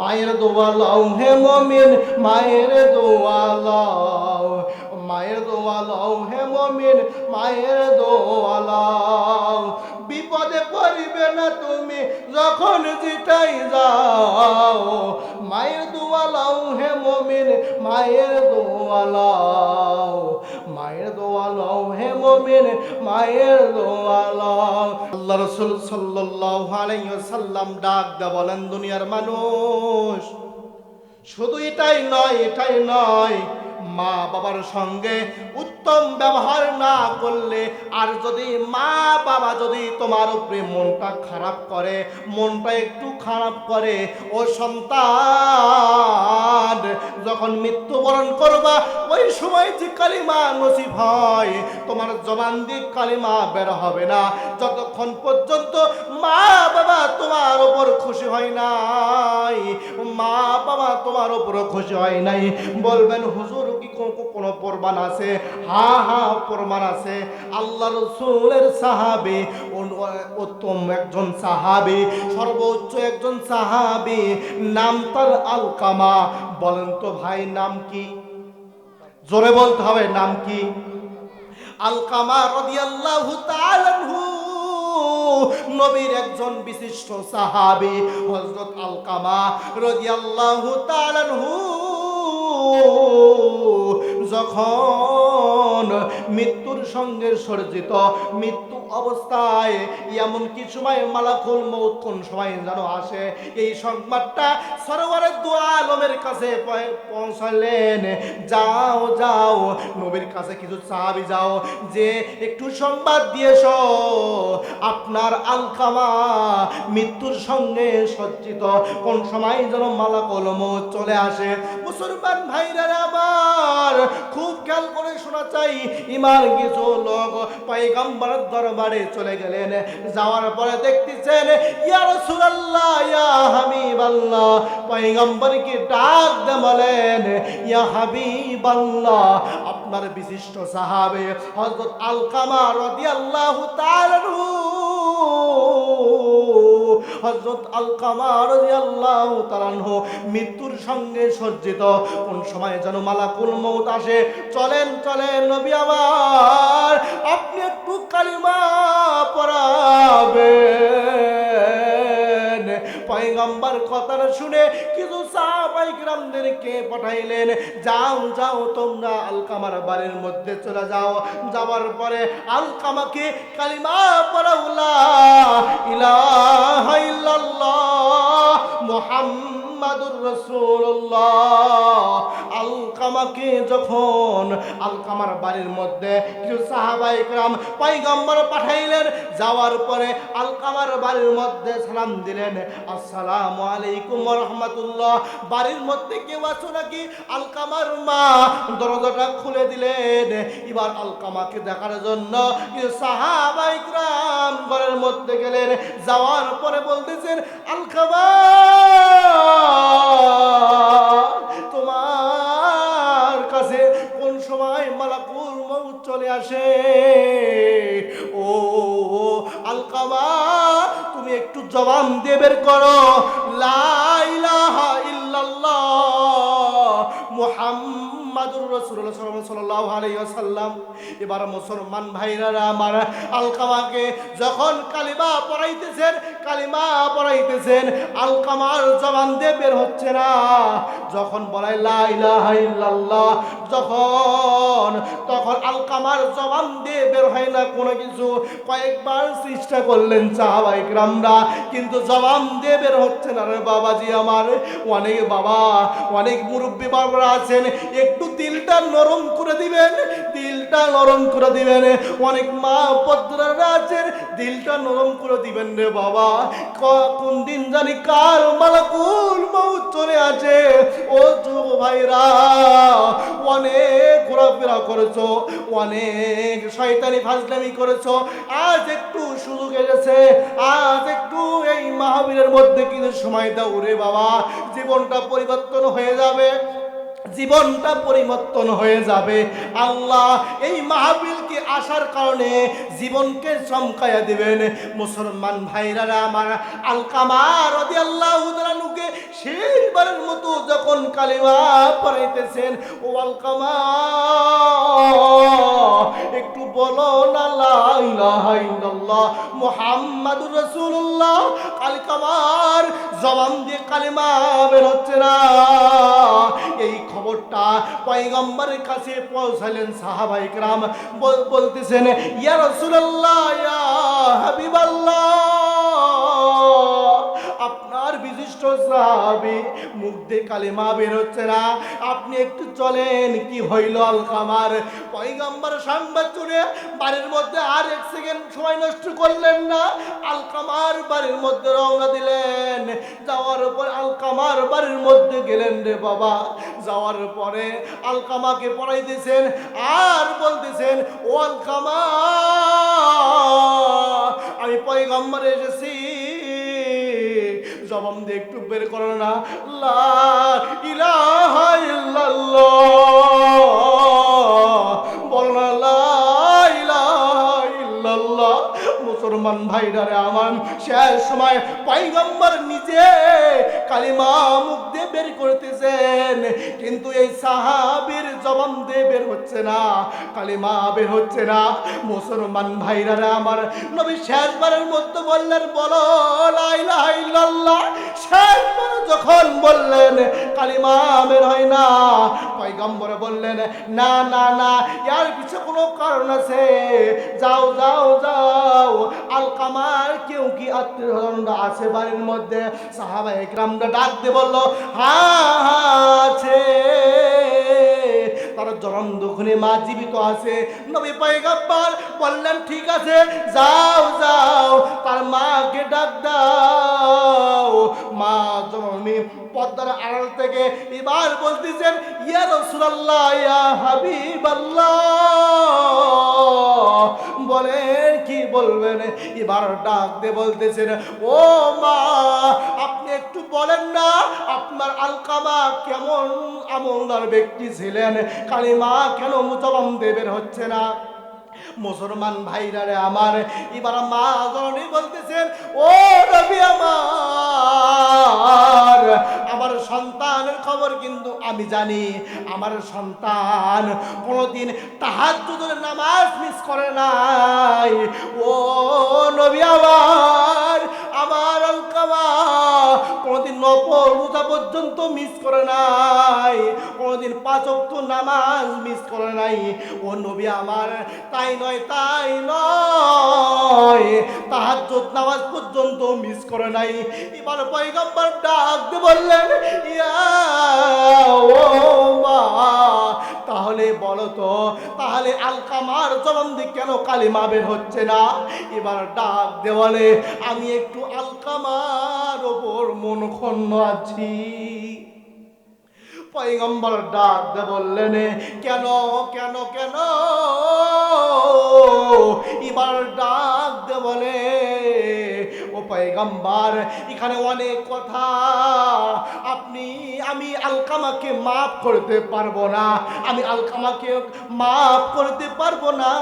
মায়ের দোয়া লাও হে মমিন মায়ের দোয়া লাও। মায়ের দোয়া লাও হে মমিন, মায়ের দোয়া লাও বিপদে পড়িবে না তুমি যখন জিটাই যাও। মায়ের দোয়া লাও হে মমিন, মায়ের দোয়া লাও মায়ের দোয়া লাও হে মমিন, মায়ের দোয়া লাও আল্লাহ রসুল সাল্লাল্লাহু আলাইহি ওয়াসাল্লাম ডাক দা বলেন, দুনিয়ার মানুষ, শুধু এটাই নয় এটাই নয় মা বাবার সঙ্গে উত্তম ব্যবহার না করলে, আর যদি মা বাবা যদি তোমার উপরে মনটা খারাপ করে, মনটা একটু খারাপ করে, ও সন্তান, যখন মৃত্যুবরণ করবা ওই সময় যে কালিমা নসিব হয়, তোমার জবান দিয়ে কালিমা বের হবে না। যতক্ষণ পর্যন্ত মা বাবা তোমার উপর খুশি হয় নাই মা বাবা তোমার উপর খুশি হয় নাই, বলবেন, হুজুর, কো- কোনো প্রমাণ আছে? হা হা, প্রমাণ আছে। আল্লাহ রসুলের সাহাবি উত্তম একজন সাহাবি, সর্বোচ্চ একজন সাহাবি, নাম তার আলকামা। বলেন তো ভাই, নাম কি? জোরে বলতে হবে, নাম কি? আলকামা রদিয়াল্লাহু তাআলাহু নবীর একজন বিশিষ্ট সাহাবী, হযরত আলকামা রদিয়াল্লাহু তাআলাহু আনহু। যখন মৃত্যুর সঙ্গে সর্জিত মৃত্যু অবস্থায় এমন কি সময় মালাকুল মৌত কোন সময় যেন আসে? এই সংবাদটা সরোবরের দু আলমের কাছে পৌঁছালেন। যাও যাও, নবীর কাছে কিছু সাহাবি যাও, যে একটু সংবাদ দিয়েছ। আপনার আলকামা মৃত্যুর সঙ্গে সজ্জিত, কোন সময় যেন মালাকুল মৌত চলে আসে? মুসলমান ভাইরা আবার খুব খেয়াল করে শোনা চাই। ইমান কিছু লোক পাইগাম্বার দরবারে চলে গেলেন। যাওয়ার পরে দেখতেছেন, ইয়া রাসূলুল্লাহ, ইয়া হাবিবাল্লাহ। পাইগাম্বরকে ডাক দে বলেন, ইয়া হাবিবাল্লাহ, আপনার বিশিষ্ট সাহাবে হযরত আলকামা রাদিয়াল্লাহু তাআলা আনহু হযরত আলকামা রাদিয়াল্লাহু তাআলা আনহু মৃত্যুর সঙ্গে সজ্জিত। কোন সময় যেন মালাকুল মউত আসে। চলেন চলেন নবী আমার, আপনি একটু কালিমা পড়াবেন। পয়গম্বর কথাটা শুনে কিছু সাহাবাই গ্রামদেরকে পাঠাইলেন, যাও যাও তোমরা আলকামার বাড়ির মধ্যে চলে যাও। যাওয়ার পরে আলকামাকে কালিমা পড়াউলা মুহাম্মাদুর রাসূলুল্লাহ পাকে যখন আলকামার বাড়ির মধ্যে কিছু সাহাবাইকরাম পাইগম্বর পাঠাইলেন, যাওয়ার পরে আলকামার বাড়ির মধ্যে সালাম দিলেন, আসসালাম আলাইকুম রহমতুল্লাহ। বাড়ির মধ্যে কেউ আছো নাকি? আলকামার মা দরজাটা খুলে দিলেন। এবার আলকামাকে দেখার জন্য সাহাবাইকরাম ঘরের মধ্যে গেলেন। যাওয়ার পরে বলতেছেন আলকামা চলে আসে। ও আলকামা তুমি একটু জবান দেবের বের করো। লা এবার মুসলমান আলকামাকে যখন কালিমা পড়াইতেছেন কালিমা পড়াইতেছেন, আলকামার জবান বের হচ্ছে না। যখন তখন আলকামার জবান দিয়ে বের হয় না কোনো কিছু। কয়েকবার চেষ্টা করলেন সাহাবাই গ্রামরা কিন্তু জবান দিয়ে বের হচ্ছে না বাবাজি আমার। অনেক বাবা, অনেক মুরব্বী বাবারা আছেন, একটু দিলটা নরম করে দিবেন, দিলটা নরম করে দিবেন। অনেক মা পদ্মারা আছেন দিলটা নরম করে দিবেন রে বাবা। কোন দিন জানি কার মালাকুল মৌত চলে আছে ও যুব ভাইরা, অনেক ঘোরাফেরা করেছ, অনেক শয়তানি ফাজলামি করেছ। আজ একটু সুযোগ এসেছে, আজ একটু এই মাহবীরের মধ্যে কিছু সময় দাও রে বাবা। জীবনটা পরিবর্তন হয়ে যাবে। জীবনটা পরিবর্তন হয়ে যাবে। আল্লাহ এই মাহবিলকে আসার কারণে জীবনকে চমকাইয়া দিবেন। মুসলমান ভাইরারা আমার আলকামার রদি আল্লাহ নুকে শেষবারের মতো যখন কালিমা পড়াইতেছেন, ও আলকামা, একটু বলো না লা ইলাহা ইল্লাল্লাহ মুহাম্মাদুর রাসূলুল্লাহ কালিকামার জবান দিয়ে কালিমা বের হচ্ছে না এই খবরটা পয়গম্বরের কাছে পৌঁছালেন সাহাবাই کرام বলতেছেন ইয়া রাসূলুল্লাহ ইয়া হাবিবাল্লাহ আপনার বিশিষ্ট সাহাবি, মুখ দিয়ে কালিমা বের হচ্ছে না। আপনি একটু চলেন, কি হইল আলকামার পয়গম্বর সংবাদ শুনে বাড়ির মধ্যে আর এক সেকেন্ড সময় নষ্ট করলেন না। আলকামার বাড়ির মধ্যে রওনা দিলেন। যাওয়ার পর আলকামার বাড়ির মধ্যে গেলেন রে বাবা। যাওয়ার পরে আলকামাকে পড়াইতেছেন আর বলতেছেন, ও আলকামা আমি পয়গম্বর এসেছি। জবান দিয়ে একটু বের করো না। লা ইলাহা ইল্লাল্লাহ। মুসলমান ভাইরারে আমার শেষ সময় পয়গম্বর নিজে কালিমা মুখ দিয়ে বের করতেছেন। কিন্তু এই সাহাবীর জবান দিয়ে বের হচ্ছে না, কালিমা বের হচ্ছে না। মুসলমান ভাইরারে আমার নবী শেষবারের মধ্যে বললেন, বলো শেষবার যখন বললেন, কালিমা বের হয় না পয়গম্বর বললেন, না না না, ইয়ার পিছে কোনো কারণ আছে। যাও যাও যাও আলকামার কেউ কি আত্মীয় স্বজনরা আছে বাড়ির মধ্যে? সাহাবা একরামরা ডাক দিয়ে বলল আছে। তারা জরম দুখনে মা জীবিত আছে। নবী পয়গাব্বার বললেন, ঠিক আছে, যাও যাও। তার মাকে ডাক দাও। মা জননী পদ্মার আড়াল থেকে এবার বলতেছেন, ইয়া রাসূলুল্লাহ, ইয়া হাবিবাল্লাহ। বলেন বলবেন? এবার ডাক দিয়ে বলতেছেন, ও মা, আপনি একটু বলেন না, আপনার আলকামা কেমন আমলদার ব্যক্তি ছিলেন? কালিমা কেন মুতবাম দেবের হচ্ছে না? মুসলমান ভাইরা রে আমার, এবার মা জননী বলতেছেন, ও রবি আমার আমার সন্তানের খবর কিন্তু আমি জানি। আমার সন্তান কোনোদিন তাহার নামাজ মিস করে নাই। ও পর্যন্ত মিস করে নাই। কোনোদিন পাঁচ ওয়াক্ত নামাজ মিস করে নাই। ও নবী আমার, তাই নয় তাই নয়। তাহার নামাজ পর্যন্ত মিস করে নাই। এবার পয়গম্বর ডাক বললেন, ইয়া তাহলে আলকামার জবান দিয়ে কেন কালিমা বের হচ্ছে না? এবার ডাক দেওয়ালে আমি একটু আলকামার ওপর মন খন্ন আছি। পয়গম্বর ডাক দে বললেন, কেন কেন কেন? এবার ডাক দে বলে পয়গম্বর, এখানে অনেক কথা। আপনি, আমি আলকামাকে মাফ করতে পারব না। আমি আলকামাকে মাফ করতে পারব না।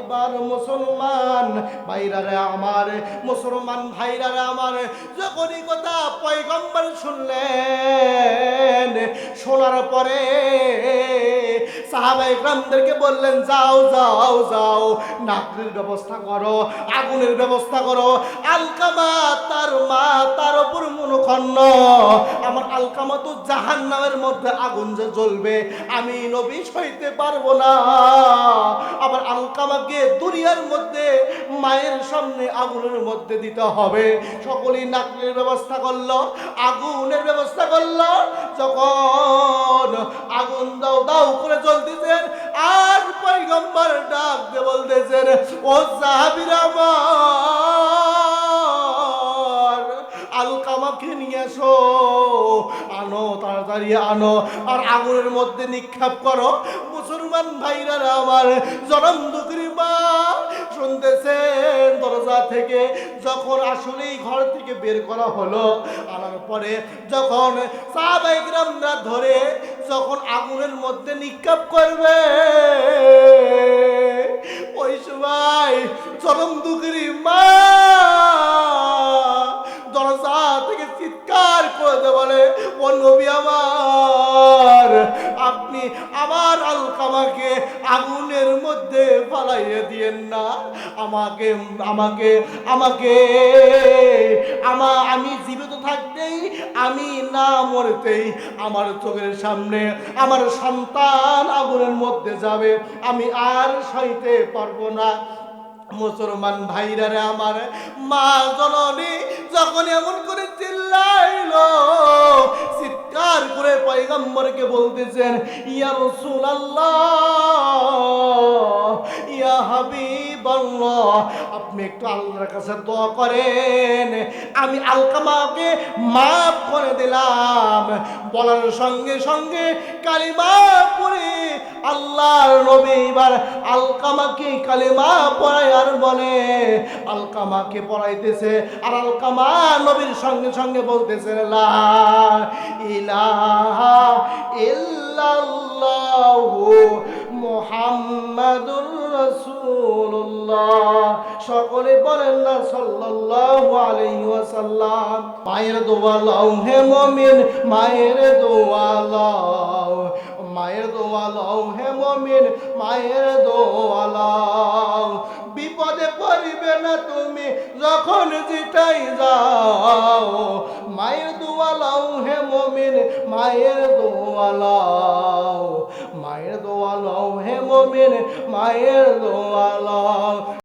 এবার মুসলমান ভাইরারে আমার, মুসলমান ভাইরারে আমার যখন এই কথা পয়গম্বর শুনলেন, শোনার পরে সাহাবাই গ্রামদেরকে বললেন, যাও যাও যাও নাকরির ব্যবস্থা করো, আগুনের ব্যবস্থা করো। আলকামা তার মা, তার উপর মনোখন্ন আমার আলকামা তো জাহান নামের মধ্যে আগুন যে জ্বলবে, আমি নবী সইতে পারব না। সামনে আগুনের মধ্যে দিতে হবে। সকলেই নাকলের ব্যবস্থা করল, আগুনের ব্যবস্থা করল। যখন আগুন দাও দাও করে চলতেছেন আর পয়গম্বর ডাক দিয়ে বলতেছেন, ও সাহাবিরা আমার, আলকামাকে নিয়ে আসো আনো, তাড়াতাড়ি আনো, আর আগুনের মধ্যে নিক্ষেপ করো। মুসলমান ভাইরা আমার জনম দুঃখী শুনতেছেন দরজা থেকে, যখন আসলেই ঘর থেকে বের করা হলো, আনার পরে যখন সাহাবাইকরামরা ধরে, যখন আগুনের মধ্যে নিক্ষেপ করবে, ওই সময় চরম দুঃখেরই মা আলকামাকে আগুনের মধ্যে ফালাইয়ে দিয়েন না। আমাকে আমাকে আমাকে, আমা, আমি জীবিত থাকতেই, আমি না মরতেই আমার চোখের সামনে আমার সন্তান আগুনের মধ্যে যাবে। আমি আর সইতে পারব না। মুসলমান ভাইরা রে আমার মা জননী যখন এমন করে চিল্লাইল, চিৎকার করে পয়গম্বরকে বলতেছেন, ইয়া রসুল আল্লাহ ইয়া হাবিবাল্লাহ আপনি একটু আল্লাহর কাছে দোয়া করেন। আমি আলকামাকে মাফ করে দিলাম। বলার সঙ্গে সঙ্গে কালিমা পড়ে আল্লাহর নবী এবার আলকামাকে কালিমা পড়ায় আর বলে, আলকামাকে পড়াইতেছে আর আলকামা নবীর সঙ্গে সঙ্গে বলতেছে, লা ইলাহা ইল্লাল্লাহু মুহাম্মাদুর রাসূলুল্লাহ। সকলে বলেন না, সাল্লাল্লাহু আলাইহি ওয়াসাল্লাম। মায়ের দোয়া লও হে মুমিন, মায়ের দোয়া লও মুমিন মায়ের দোয়ালাও বিপদে পড়িবে না তুমি যখন জিটাই যাও। মায়ের দোয়ালাও হে মমিন, মায়ের দোয়ালাও। মায়ের দোয়ালাও হে মমিন, মায়ের দোয়া লও